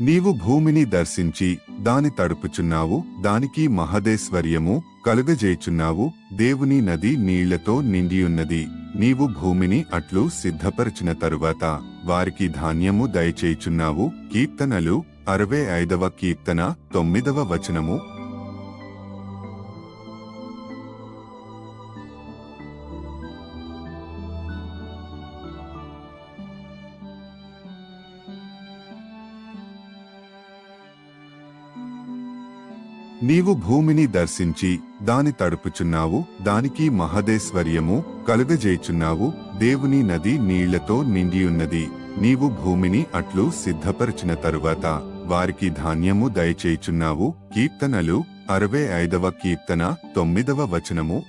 నీవు భూమిని దర్శించి దాని తడుపుచున్నావు దానికి మహదేశ్వర్యము కలుగజేయుచున్నావు దేవుని నది నీళ్ళతో నిండియున్నది. నీవు భూమిని అట్లు సిద్ధపరిచిన తరువాత వారికి ధాన్యము దయచేయుచున్నావు. కీర్తనలు అరవై ఐదవ కీర్తన తొమ్మిదవ వచనము నీవు భూమిని దర్శించి దాని తడుపుచున్నావు దానికి మహదేశ్వర్యము కలుగజేయుచున్నావు దేవుని నది నీళ్ళతో నిండియున్నది. నీవు భూమిని అట్లు సిద్ధపరిచిన తరువాత వారికి ధాన్యము దయచేయుచున్నావు. కీర్తనలు అరవై ఐదవ కీర్తన తొమ్మిదవ వచనము